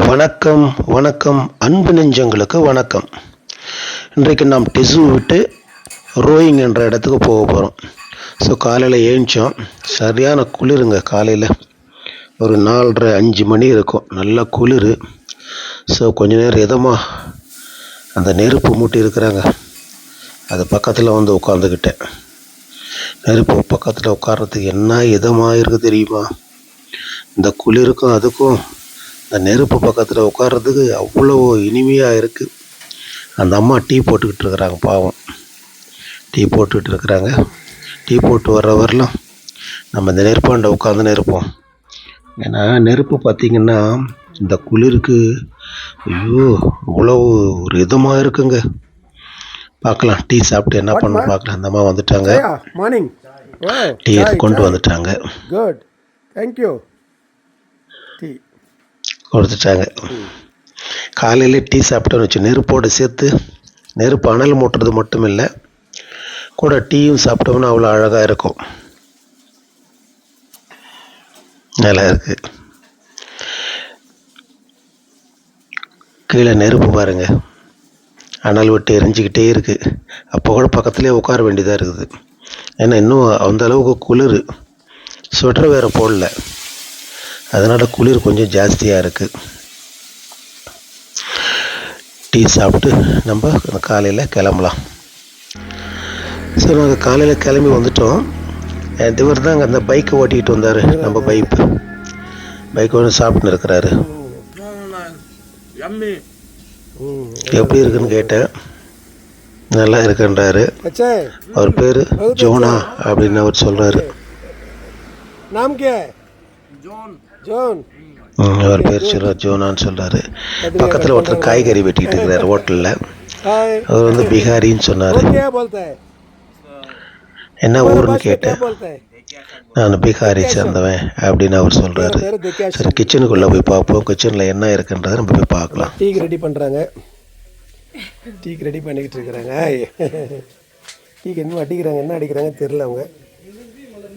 வணக்கம் வணக்கம் அன்பு நெஞ்சங்களுக்கு வணக்கம். இன்றைக்கு நாம் டெசு விட்டு ரோயிங் என்ற இடத்துக்கு போக போகிறோம் ஸோ காலையில் ஏழிச்சோம் சரியான குளிருங்க காலையில். ஒரு நாலரை அஞ்சு மணி இருக்கும். நல்ல குளிர். ஸோ கொஞ்ச நேரம் இதமாக அந்த நெருப்பு மூட்டி இருக்கிறாங்க. அது பக்கத்தில் வந்து உட்காந்துக்கிட்டேன் நெருப்பு பக்கத்தில் உட்கார்றதுக்கு என்ன இதமாக இருக்குது தெரியுமா? இந்த குளிருக்கும் அதுக்கும் இந்த நெருப்பு பக்கத்தில் உட்கார்றதுக்கு அவ்வளோ இனிமையாக இருக்குது அந்த அம்மா டீ போட்டுக்கிட்டு இருக்கிறாங்க பாவம் டீ போட்டுக்கிட்டு இருக்கிறாங்க டீ போட்டு வர்ற வரலாம் நம்ம இந்த நெருப்பாண்ட உட்காந்துன்னு இருப்போம் ஏன்னா நெருப்பு பார்த்திங்கன்னா இந்த குளிருக்கு ஐயோ அவ்வளோ ஒரு இதமாக இருக்குங்க பார்க்கலாம் டீ சாப்பிட்டு என்ன பண்ணணும் பார்க்கலாம் அந்த அம்மா வந்துட்டாங்க. Wow. டீ கொண்டு. வந்துட்டாங்க Good. Thank you. கொடுத்துட்டாங்க. காலையில் டீ சாப்பிட்டோன்னு வச்சு நெருப்போடு சேர்த்து நெருப்பு அனல் மூட்டுறது மட்டும் இல்லை கூட டீயும் சாப்பிட்டோம்னா அவ்வளோ அழகாக இருக்கும். நல்லா இருக்குது கீழே நெருப்பு பாருங்கள் அனல் விட்டு எரிஞ்சிக்கிட்டே இருக்குது அப்போ கூட பக்கத்துலேயே உட்கார வேண்டியதாக இருக்குது. ஏன்னா இன்னும் அந்த அளவுக்கு குளிர். ஸ்வெட்டர் வேறு போடல. அதனால் குளிர் கொஞ்சம் ஜாஸ்தியாக இருக்குது டீ சாப்பிட்டு நம்ம காலையில் கிளம்பலாம். ஸோ நாங்கள் காலையில் கிளம்பி வந்துட்டோம். இவர் தான் அங்கே அந்த பைக்கை ஓட்டிகிட்டு வந்தார் நம்ம பைப்பு பைக் ஒன்று சாப்பிட்டுன்னு இருக்கிறாரு. எப்படி இருக்குன்னு கேட்டேன். நல்லா இருக்குன்றாரு. அவர் பேர் ஜோனா அப்படின்னு அவர் சொல்கிறாரு ஜோன். அவர் பேர் சிராஜ் ஜோனான்னு சொல்கிறாரு பக்கத்தில் ஒருத்தர் காய்கறி வெட்டிக்கிட்டு இருக்கிறார் ஹோட்டலில். அவர் வந்து பீகாரின்னு சொன்னார். என்ன ஊருன்னு கேட்டேன். நான் பீகாரை சேர்ந்தவன் அப்படின்னு அவர் சொல்கிறாரு சரி கிச்சனுக்குள்ளே போய் பார்ப்போம். கிச்சனில் என்ன இருக்குன்றதை நம்ம போய் பார்க்கலாம். டீக்கு ரெடி பண்ணுறாங்க டீக்கு ரெடி பண்ணிக்கிட்டு இருக்கிறாங்க. டீக்கு என்ன அடிக்கிறாங்க என்ன அடிக்கிறாங்க தெரில அவங்க.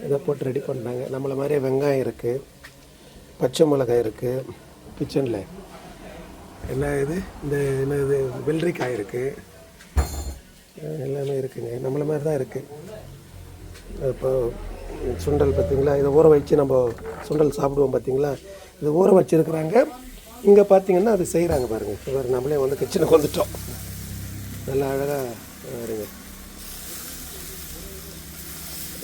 இதை போட்டு ரெடி பண்ணுறாங்க நம்மளை மாதிரி வெங்காயம் இருக்குது பச்சை மிளகாய் இருக்குது கிச்சனில் என்ன இது இந்த என்ன இது வெள்ளரிக்காய் இருக்குது எல்லாமே இருக்குங்க. நம்மளை மாதிரி தான் இருக்குது இப்போ சுண்டல் பார்த்தீங்களா? இதை ஊற வச்சு நம்ம சுண்டல் சாப்பிடுவோம் பார்த்திங்களா? இது ஊற வச்சுருக்குறாங்க. இங்கே பார்த்தீங்கன்னா அது செய்கிறாங்க பாருங்கள் இவர் நம்மளே வந்து கிச்சனுக்கு வந்துட்டோம். நல்லா அழகாக பாருங்க.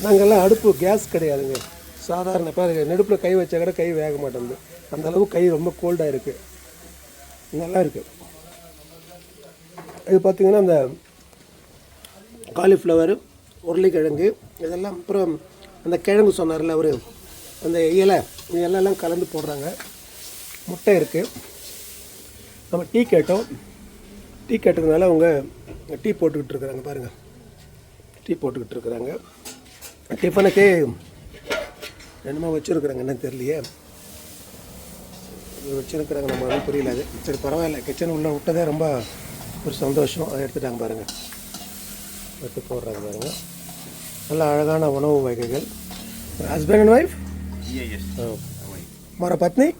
நாங்கள்லாம் அடுப்பு கேஸ் கிடையாதுங்க. சாதாரண பாருங்க நெடுப்பில் கை வச்சா கூட கை வேக மாட்டேங்குது. அந்த அளவு கை ரொம்ப கோல்டாக இருக்குது நல்லா இருக்குது இது பார்த்தீங்கன்னா அந்த காலிஃப்ளவர் உருளைக்கிழங்கு இதெல்லாம் அப்புறம் அந்த கிழங்கு சொன்னார்ல அவர் அந்த இலை இலையெல்லாம் கலந்து போடுறாங்க. முட்டை இருக்குது நம்ம டீ கேட்டோம். டீ கேட்டதுனால அவங்க டீ போட்டுக்கிட்டு இருக்கிறாங்க பாருங்கள் டீ போட்டுக்கிட்டு இருக்கிறாங்க. டிஃபனுக்கே என்னமோ வச்சுருக்குறாங்க? என்னன்னு தெரியலையே. வச்சுருக்குறாங்க நம்ம புரியல அது. சரி பரவாயில்ல. கிச்சன் உள்ளே விட்டதே ரொம்ப ஒரு சந்தோஷம். அதை எடுத்துட்டாங்க பாருங்கள் எடுத்து போடுறாங்க பாருங்க. நல்ல அழகான உணவு வகைகள். Husband and wife. மாற பத்னி?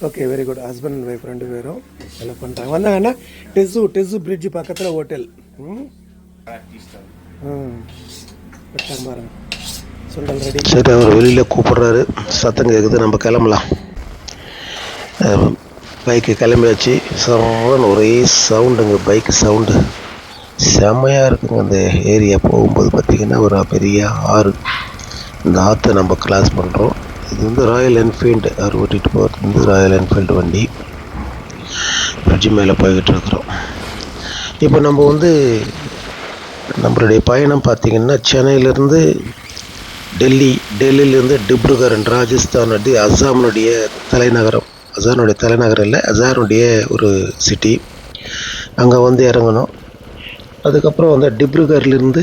Okay very good husband and wife ரெண்டு பேரும் எல்லாம் பண்ணுறாங்க வந்தாங்கன்னா டெஸ்ஸு டெஸ்ஸு பிரிட்ஜ் பக்கத்தில் ஹோட்டல் ம்? ம். பாருங்க. சரி அவர் வெளியில் கூப்பிடுறாரு. சத்தம் கேட்குது நம்ம கிளம்பலாம். பைக்கு கிளம்பியாச்சு. சவுண்ட் ஒரே சவுண்டுங்க. பைக்கு சவுண்டு செம்மையாக இருக்குங்க. அந்த ஏரியா போகும்போது பார்த்திங்கன்னா ஒரு பெரிய ஆறு இந்த ஆற்றை நம்ம கிராஸ் பண்ணுறோம் இது வந்து ராயல் என்ஃபீல்டு அவர் ஓட்டிகிட்டு போகிறது வந்து ராயல் என்ஃபீல்டு வண்டி. பிரிட்ஜு மேலே போய்கிட்டு இருக்கிறோம். இப்போ நம்ம வந்து நம்மளுடைய பயணம் பார்த்திங்கன்னா சென்னையிலேருந்து டெல்லி டெல்லியிலேருந்து டிப்ருகர் ராஜஸ்தான் அசாமினுடைய அஸ்ஸாமினுடைய தலைநகரம். அசானுடைய தலைநகரம் இல்லை அசானுடைய ஒரு சிட்டி அங்கே வந்து இறங்கணும். அதுக்கப்புறம் வந்து டிப்ருகர்லேருந்து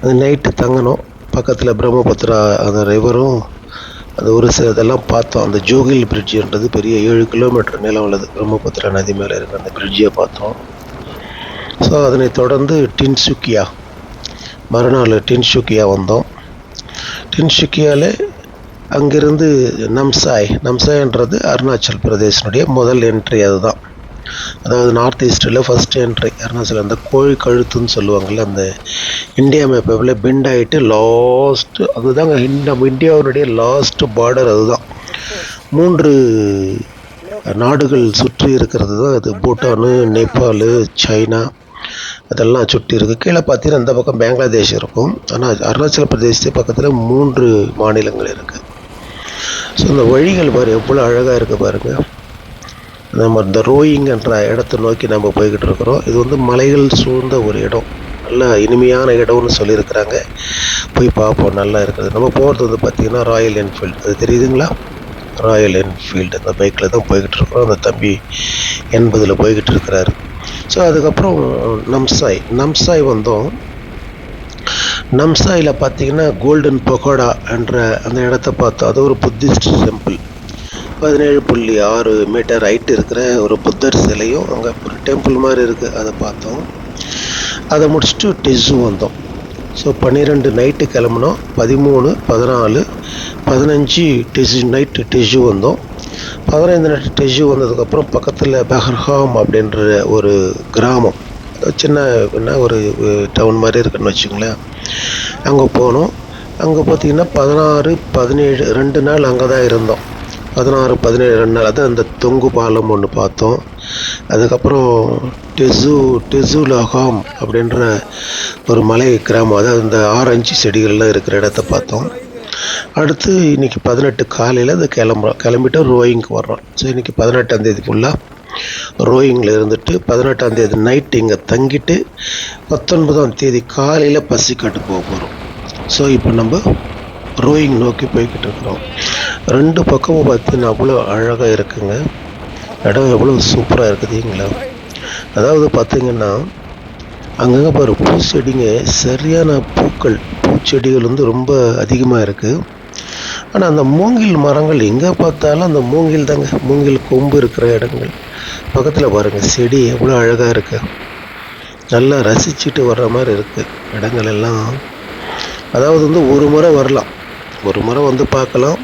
அந்த நைட்டு தங்கணும். பக்கத்தில் பிரம்மபுத்திரா அந்த ரிவரும் அந்த ஒரு சில இதெல்லாம் பார்த்தோம். அந்த ஜோகில் பிரிட்ஜுன்றது பெரிய ஏழு கிலோமீட்டர் நிலம் உள்ளது. பிரம்மபுத்திரா நதி மேலே இருக்கிற அந்த பிரிட்ஜை பார்த்தோம். ஸோ அதனை தொடர்ந்து டின்சுக்கியா மறுநாள் டின்சுக்கியா வந்தோம். டின்சுக்கியாவில் அங்கிருந்து நம்சாய் நம்சாய்ன்றது அருணாச்சல் பிரதேசனுடைய முதல் என்ட்ரி அதுதான். அதாவது நார்த் ஈஸ்டில் ஃபஸ்ட் என்ட்ரி அருணாச்சல் அந்த கோழி கழுத்துன்னு சொல்லுவாங்கள்ல அந்த இந்தியா மேப்பில் பெண்ட் ஆகிட்டு லாஸ்ட்டு அதுதாங்க இந்த இந்தியாவுடைய லாஸ்ட்டு பார்டர் அதுதான். மூன்று நாடுகள் சுற்றி இருக்கிறது தான் அது. பூட்டானு நேபாள் சைனா அதெல்லாம் சுற்றி இருக்குது கீழே பார்த்தீங்கன்னா இந்த பக்கம் பங்களாதேஷ் இருக்கும். ஆனால் அருணாச்சல பிரதேசத்து பக்கத்தில் மூன்று மாநிலங்கள் இருக்குது ஸோ இந்த வழிகள் பாரு எவ்வளோ அழகாக இருக்குது பாருங்கள் நம்ம இந்த ரோயிங்கன்ற இடத்தை நோக்கி நம்ம போய்கிட்டு இருக்கிறோம். இது வந்து மலைகள் சூழ்ந்த ஒரு இடம். நல்ல இனிமையான இடம்னு சொல்லியிருக்கிறாங்க. போய் பார்ப்போம் நல்லா இருக்குது. நம்ம போகிறது வந்து பார்த்திங்கன்னா ராயல் என்ஃபீல்டு அது தெரியுதுங்களா? ராயல் என்ஃபீல்டு அந்த பைக்கில் தான் போய்கிட்டு இருக்கிறோம். அந்த தம்பி எண்பதில் போய்கிட்டு இருக்கிறாரு. ஸோ அதுக்கப்புறம் நம்சாய் நம்சாய் வந்தோம். நம்சாயில் பார்த்தீங்கன்னா கோல்டன் பகோடா என்ற அந்த இடத்த பார்த்தோம். அது ஒரு புத்திஸ்ட் டெம்பிள் பதினேழு புள்ளி ஆறு மீட்டர் ஹைட் இருக்கிற ஒரு புத்தர் சிலையும் அங்கே ஒரு டெம்பிள் மாதிரி இருக்குது அதை பார்த்தோம். அதை முடிச்சுட்டு டெஸ்ஸு வந்தோம். ஸோ பன்னிரெண்டு நைட்டு கிளம்புனோம். பதிமூணு பதினாலு பதினஞ்சு டெஸு நைட்டு டெஸு வந்தோம். பதினைந்து நாட்டு டெஜு வந்ததுக்கப்புறம் பக்கத்தில் பெஹர்ஹாம் அப்படின்ற ஒரு கிராமம். சின்ன என்ன ஒரு டவுன் மாதிரி இருக்குன்னு வச்சுங்களேன் அங்கே போனோம். அங்கே பார்த்தீங்கன்னா பதினாறு பதினேழு ரெண்டு நாள் அங்கே தான் இருந்தோம். பதினாறு பதினேழு ரெண்டு நாள். அதான் அந்த தொங்கு பாலம் ஒன்று பார்த்தோம். அதுக்கப்புறம் டெசு டெசு லகாம் அப்படின்ற ஒரு மலை கிராமம். அதாவது இந்த ஆரஞ்சு செடிகள்லாம் இருக்கிற இடத்த பார்த்தோம். அடுத்து இன்றைக்கி பதினெட்டு காலையில் அது கிளம்புறோம் கிளம்பிட்டு ரோயிங்க்கு வர்றோம். ஸோ இன்றைக்கி பதினெட்டாந்தேதி ஃபுல்லாக ரோயிங்கில் இருந்துட்டு பதினெட்டாம் தேதி நைட்டு இங்கே தங்கிட்டு பத்தொன்பதாம் தேதி காலையில் பசிக்காட்டு போக போகிறோம் ஸோ இப்போ நம்ம ரோயிங் நோக்கி போய்கிட்டு இருக்கிறோம். ரெண்டு பக்கமும் பார்த்தீங்கன்னா அவ்வளோ அழகாக இருக்குங்க. இடம் எவ்வளோ சூப்பராக இருக்குதுங்களா அதாவது பார்த்திங்கன்னா அங்கங்கே பாரு பூச்செடிங்க சரியான பூக்கள். பூச்செடிகள் வந்து ரொம்ப அதிகமாக இருக்குது ஆனால் அந்த மூங்கில் மரங்கள் எங்கே பார்த்தாலும் அந்த மூங்கில் தாங்க. மூங்கில் கொம்பு இருக்கிற இடங்கள். பக்கத்தில் பாருங்கள் செடி எவ்வளோ அழகாக இருக்குது நல்லா ரசிச்சுட்டு வர்ற மாதிரி இருக்குது இடங்கள் எல்லாம். அதாவது வந்து ஒரு முறை வரலாம். ஒரு முறை வந்து பார்க்கலாம்.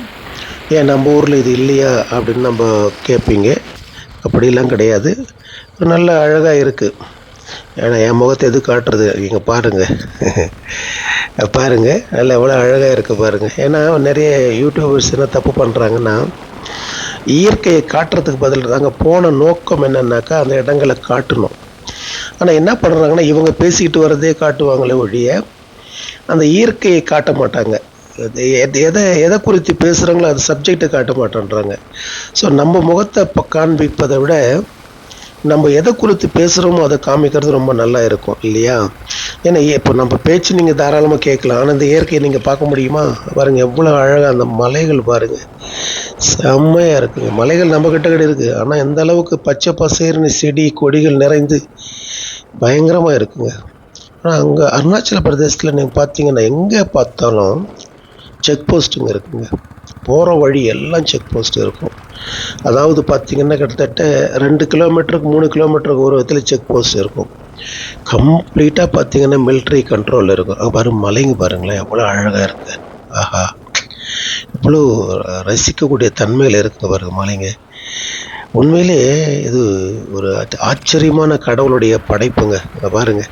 ஏன் நம்ம ஊரில் இது இல்லையா அப்படின்னு நம்ம கேட்பீங்க. அப்படிலாம் கிடையாது. நல்ல அழகாக இருக்குது ஏன்னா என் முகத்தை எது காட்டுறது? இங்கே பாருங்கள் பாருங்கள் நல்லா எவ்வளோ அழகாக இருக்குது பாருங்கள் ஏன்னா நிறைய யூடியூபர்ஸ் என்ன தப்பு பண்ணுறாங்கன்னா இயற்கையை காட்டுறதுக்கு பதில் தாங்க போன நோக்கம் என்னன்னாக்கா அந்த இடங்களை காட்டணும். ஆனால் என்ன பண்ணுறாங்கன்னா இவங்க பேசிக்கிட்டு வரதே காட்டுவாங்களே ஒழிய அந்த இயற்கையை காட்ட மாட்டாங்க. அது எதை எதை குறித்து பேசுகிறாங்களோ அது சப்ஜெக்டை காட்ட மாட்டேன்றாங்க. ஸோ நம்ம முகத்தை இப்போ காண்பிப்பதை விட நம்ம எதை குறித்து பேசுகிறோமோ அதை காமிக்கிறது ரொம்ப நல்லா இருக்கும் இல்லையா? ஏன்னா இப்போ நம்ம பேச்சு நீங்கள் தாராளமாக கேட்கலாம். ஆனால் இந்த இயற்கையை நீங்கள் பார்க்க முடியுமா? பாருங்கள் எவ்வளோ அழகாக அந்த மலைகள் பாருங்கள் செம்மையாக இருக்குங்க. மலைகள் நம்ம கிட்ட கிட்ட இருக்குது ஆனால் எந்த அளவுக்கு பச்சை பசேர்னு செடி கொடிகள் நிறைந்து பயங்கரமாக இருக்குங்க. ஆனால் அங்கே அருணாச்சல பிரதேசத்தில் நீங்கள் பார்த்தீங்கன்னா எங்கே பார்த்தாலும் செக் போஸ்ட்டுங்க இருக்குங்க. போகிற வழி எல்லாம் செக் போஸ்ட் இருக்கும். அதாவது பார்த்தீங்கன்னா கிட்டத்தட்ட ரெண்டு கிலோமீட்டருக்கு மூணு கிலோமீட்டருக்கு ஒரு விதத்தில் செக் போஸ்ட் இருக்கும். கம்ப்ளீட்டாக பார்த்தீங்கன்னா மிலிட்ரி கண்ட்ரோல் இருக்கும். அங்கே பாருங்க மலைங்க பாருங்களேன் எவ்வளோ அழகாக இருக்குது ஆஹா. இவ்வளோ ரசிக்கக்கூடிய தன்மையில் இருக்குங்க பாருங்க மலைங்க. உண்மையிலே இது ஒரு ஆச்சரியமான கடவுளுடைய படைப்புங்க. பாருங்கள் பாருங்க.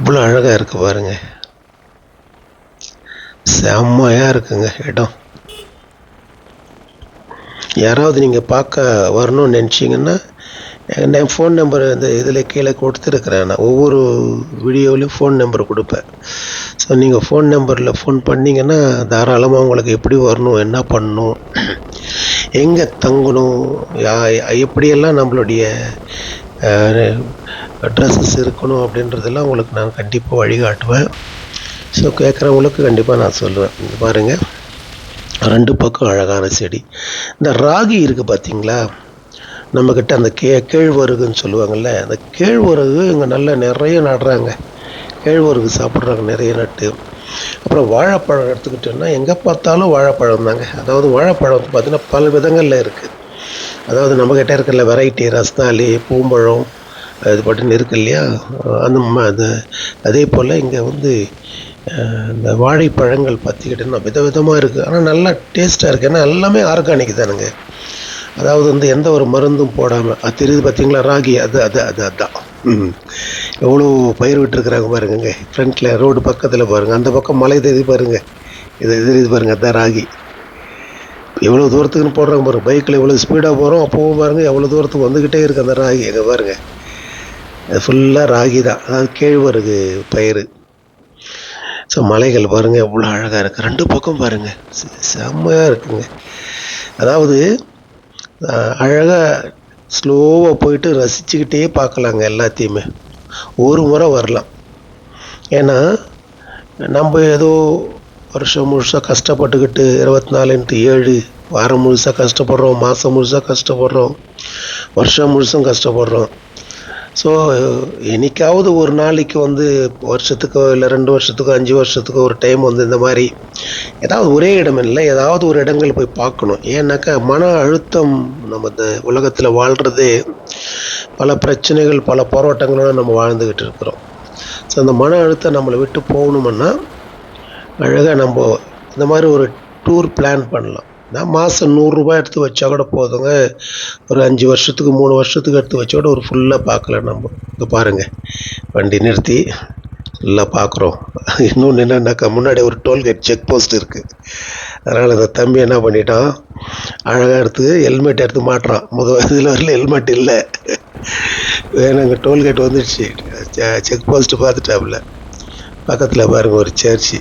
இவ்வளோ அழகாக இருக்கு பாருங்கள் செம்மையாக இருக்குங்க இடம். யாராவது நீங்கள் பார்க்க வரணும்னு நினச்சிங்கன்னா என் ஃபோன் நம்பர் இந்த இதில் கீழே கொடுத்துருக்குறேன் நான். ஒவ்வொரு வீடியோவிலையும் ஃபோன் நம்பர் கொடுப்பேன். ஸோ நீங்கள் ஃபோன் நம்பரில் ஃபோன் பண்ணிங்கன்னா தாராளமாக உங்களுக்கு எப்படி வரணும் என்ன பண்ணணும் எங்கே தங்கணும் யா- எப்படியெல்லாம் நம்மளுடைய ட்ரெஸ்ஸஸ் இருக்கணும் அப்படின்றதெல்லாம் உங்களுக்கு நான் கண்டிப்பாக வழிகாட்டுவேன். ஸோ கேட்குறவங்களுக்கு கண்டிப்பாக நான் சொல்லுவேன். இங்க பாருங்கள் ரெண்டு பக்கம் அழகான செடி. இந்த ராகி இருக்குது பார்த்தீங்களா? நம்மக்கிட்ட அந்த கே கேழ்வரகுன்னு சொல்லுவாங்கள்ல அந்த கேழ்வரகு இங்கே நல்லா நிறைய நடுறாங்க. கேழ்வரகு சாப்பிட்றாங்க நிறைய நட்டு. அப்புறம் வாழைப்பழம் எடுத்துக்கிட்டோன்னா எங்கே பார்த்தாலும் வாழைப்பழம் தாங்க. அதாவது வாழைப்பழம் வந்து பார்த்தீங்கன்னா பல விதங்களில் இருக்குது அதாவது நம்மக்கிட்ட இருக்கிற வெரைட்டி ரஸ்தாலி பூம்பழம் அது பாட்டுன்னு இருக்கு இல்லையா? அந்த ம- அது அதே போல் இங்கே வந்து இந்த வாழைப்பழங்கள் பார்த்துக்கிட்டோன்னா விதவிதமாக இருக்குது ஆனால் நல்லா டேஸ்ட்டாக இருக்குது ஏன்னா எல்லாமே ஆர்கானிக் தானுங்க. அதாவது வந்து எந்த ஒரு மருந்தும் போடாமல் அது தெரியுது பார்த்தீங்களா ராகி அது அது அது அதுதான் எவ்வளோ பயிர் விட்டுருக்குறாங்க பாருங்கங்க. ஃப்ரண்ட்டில் ரோடு பக்கத்தில் பாருங்கள் அந்த பக்கம் மலை தெரியுது பாருங்கள் இது இது தெரியுது பாருங்கள் அதுதான் ராகி. எவ்வளோ தூரத்துக்குன்னு போடுறாங்க பாருங்கள் பைக்கில் எவ்வளோ ஸ்பீடாக போகிறோம் அப்போவும் பாருங்கள் எவ்வளோ தூரத்துக்கு வந்துக்கிட்டே இருக்குது அந்த ராகி. எங்கே பாருங்கள் ஃபுல்லாக ராகி தான். அதாவது கேழ்வரகு பயிர் ஸோ மலைகள் பாருங்கள் எவ்வளோ அழகாக இருக்குது ரெண்டு பக்கம் பாருங்கள் செம்மையாக இருக்குங்க. அதாவது அழகாக ஸ்லோவாக போயிட்டு ரசிச்சுக்கிட்டே பார்க்கலாங்க எல்லாத்தையுமே. ஒரு முறை வரலாம். ஏன்னா நம்ம ஏதோ வருஷம் முழுசாக கஷ்டப்பட்டுக்கிட்டு இருபத்தி நாலு இன்ட்டு ஏழு வாரம் முழுசாக கஷ்டப்படுறோம் மாதம் முழுசாக கஷ்டப்படுறோம் வருஷம் முழுசும் கஷ்டப்படுறோம். ஸோ என்னைக்காவது ஒரு நாளைக்கு வந்து வருஷத்துக்கோ இல்லை ரெண்டு வருஷத்துக்கோ அஞ்சு வருஷத்துக்கோ ஒரு டைம் வந்து இந்த மாதிரி ஏதாவது ஒரே இடம் இல்லை ஏதாவது ஒரு இடங்கள் போய் பார்க்கணும். ஏன்னாக்கா மன அழுத்தம் நம்ம இந்த உலகத்தில் வாழ்கிறது பல பிரச்சனைகள் பல போராட்டங்களோட நம்ம வாழ்ந்துக்கிட்டு இருக்கிறோம். ஸோ அந்த மன அழுத்தம் நம்மளை விட்டு போகணுமுன்னா அழகாக நம்ம இந்த மாதிரி ஒரு டூர் பிளான் பண்ணலாம். நான் மாதம் நூறுரூபா எடுத்து வச்சா கூட போதுங்க. ஒரு அஞ்சு வருஷத்துக்கு மூணு வருஷத்துக்கு எடுத்து வச்சா கூட ஒரு ஃபுல்லாக பார்க்கல நம்ம. இங்கே பாருங்கள் வண்டி நிறுத்தி ஃபுல்லாக பார்க்குறோம். இன்னொன்று என்னன்னாக்கா முன்னாடி ஒரு டோல்கேட் செக் போஸ்ட் இருக்குது அதனால் அந்த தம்பி என்ன பண்ணிட்டான்? அழகாக எடுத்து ஹெல்மெட் எடுத்து மாட்டுறான். முதல் இதில் வரல ஹெல்மெட் இல்லை. வேணாங்க டோல்கேட் வந்துடுச்சு செக் போஸ்ட்டு பார்த்துட்டாப்புல. பக்கத்தில் பாருங்கள் ஒரு சர்ச்சு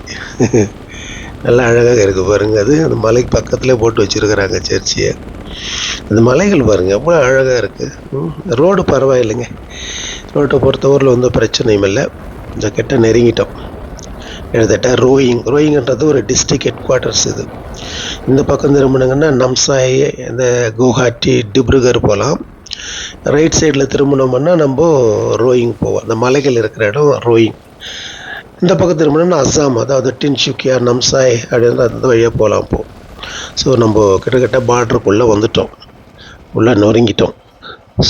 நல்லா அழகாக இருக்குது பாருங்கள் அது அந்த மலைக்கு பக்கத்துலேயே போட்டு வச்சுருக்குறாங்க சர்ச்சியை. அந்த மலைகள் பாருங்கள் எவ்வளோ அழகாக இருக்குது ரோடு பரவாயில்லைங்க. ரோட்டை பொறுத்தவரையில் வந்து பிரச்சனையும் இல்லை. இந்த கிட்ட நெருங்கிட்டோம். கிட்டத்தட்ட ரோயிங் ரோயிங்ன்றது ஒரு டிஸ்ட்ரிக்ட் ஹெட் குவார்ட்டர்ஸ் இது. இந்த பக்கம் திரும்பினாங்கன்னா நம்சாய் இந்த குவஹாட்டி டிப்ருகர் போகலாம். ரைட் சைடில் திரும்பினோம்னா நம்ம ரோயிங் போவோம். அந்த மலைகள் இருக்கிற இடம் ரோயிங். இந்த பக்கம் திரும்பினோம்னா அஸ்ஸாம் அதாவது டின்ஷுக்கியா நம்சாய் அப்படின்னு அந்த வழியாக போகலாம் போ. ஸோ நம்ம கிட்டத்தட்ட பார்டருக்குள்ளே வந்துட்டோம். உள்ளே நொறுங்கிட்டோம்.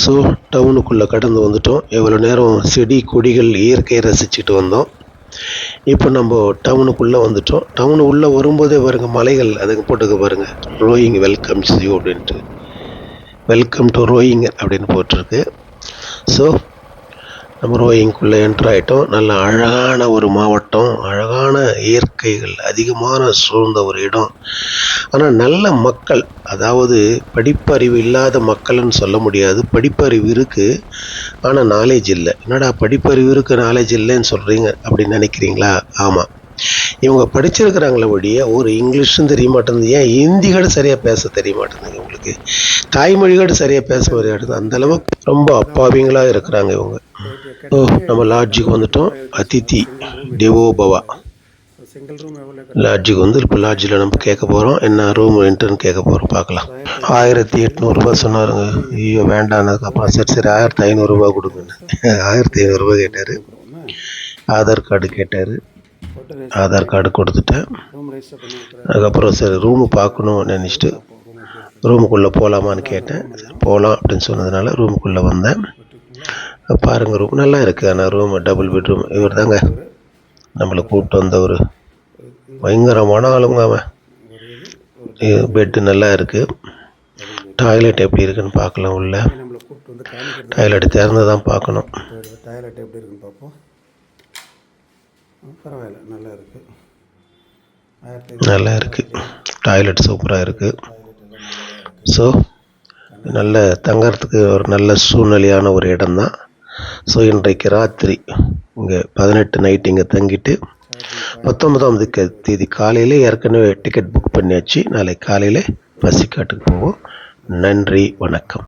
ஸோ டவுனுக்குள்ளே கடந்து வந்துட்டோம். எவ்வளோ நேரம் செடி கொடிகள் இயற்கையை ரசிச்சுட்டு வந்தோம். இப்போ நம்ம டவுனுக்குள்ளே வந்துட்டோம். டவுனு உள்ளே வரும்போதே பாருங்கள் மலைகள் அதுக்கு போட்டுக்க பாருங்கள் ரோயிங் வெல்கம்ஸ் யூ அப்படின்ட்டு. வெல்கம் டு ரோயிங் அப்படின்னு போட்டிருக்கு. ஸோ நம்ம ரோயிங்குள்ளே என்ட்ரு ஆகிட்டோம் நல்ல அழகான ஒரு மாவட்டம் அழகான இயற்கைகள் அதிகமான சூழ்ந்த ஒரு இடம். ஆனால் நல்ல மக்கள் அதாவது படிப்பறிவு இல்லாத மக்கள்னு சொல்ல முடியாது. படிப்பறிவு இருக்குது ஆனால் நாலேஜ் இல்லை. என்னடா படிப்பறிவு இருக்குது நாலேஜ் இல்லைன்னு சொல்கிறீங்க அப்படின்னு நினைக்கிறீங்களா? ஆமாம் இவங்க படிச்சிருக்கிறாங்களே ஒழிய ஒரு இங்கிலீஷும் தெரிய மாட்டேங்குது. ஏன்? ஹிந்தி கூட சரியாக பேச தெரிய மாட்டேங்குது இவங்களுக்கு. தாய்மொழி கூட சரியாக பேச முடியாது. அந்த அளவுக்கு ரொம்ப அப்பாவிங்களாக இருக்கிறாங்க இவங்க. ஓ நம்ம லாட்ஜுக்கு வந்துட்டோம். அதித்தி டிவோபவா லாட்ஜுக்கு வந்து இப்போ லாட்ஜில் நம்ம கேட்க போகிறோம் என்ன ரூம் ரெண்ட்டுன்னு கேட்க போகிறோம் பார்க்கலாம். ஆயிரத்தி எட்நூறுபா சொன்னாருங்க. ஐயோ வேண்டானதுக்கப்புறம் சரி சரி ஆயிரத்தி ஐநூறுரூபா கொடுங்கன்னு. ஆயிரத்தி ஐநூறுரூபா கேட்டார். ஆதார் கார்டு கேட்டார். ஆதார் கார்டு கொடுத்துட்டேன். அதுக்கப்புறம் சரி ரூமு பார்க்கணும்னு நினச்சிட்டு ரூமுக்குள்ளே போகலாமான்னு கேட்டேன். சரி போகலாம் அப்படின்னு சொன்னதுனால ரூமுக்குள்ளே வந்தேன். பாருங்கள் ரூம் நல்லா இருக்குது ஆனால் ரூம் டபுள் பெட்ரூம் இவர் தாங்க நம்மளை கூப்பிட்டு வந்த ஒரு பயங்கரமான ஆளுங்க அவன். பெட்டு நல்லா இருக்குது டாய்லெட் எப்படி இருக்குன்னு பார்க்கலாம் உள்ள. டாய்லெட் திறந்து தான் பார்க்கணும். டாய்லெட் எப்படி இருக்குன்னு பார்ப்போம். பரவாயில்ல நல்லா இருக்கு. நல்லா இருக்குது டாய்லெட் சூப்பராக இருக்குது ஸோ நல்ல தங்கறதுக்கு ஒரு நல்ல சூழ்நிலையான ஒரு இடம்தான். ஸோ இன்றைக்கு ராத்திரி இங்கே பதினெட்டு நைட் இங்கே தங்கிட்டு பத்தொன்பதாம் தேதி தேதி காலையில் ஏற்கனவே டிக்கெட் புக் பண்ணியாச்சு. நாளை காலையில் பசிக்காட்டுக்கு போவோம். நன்றி வணக்கம்.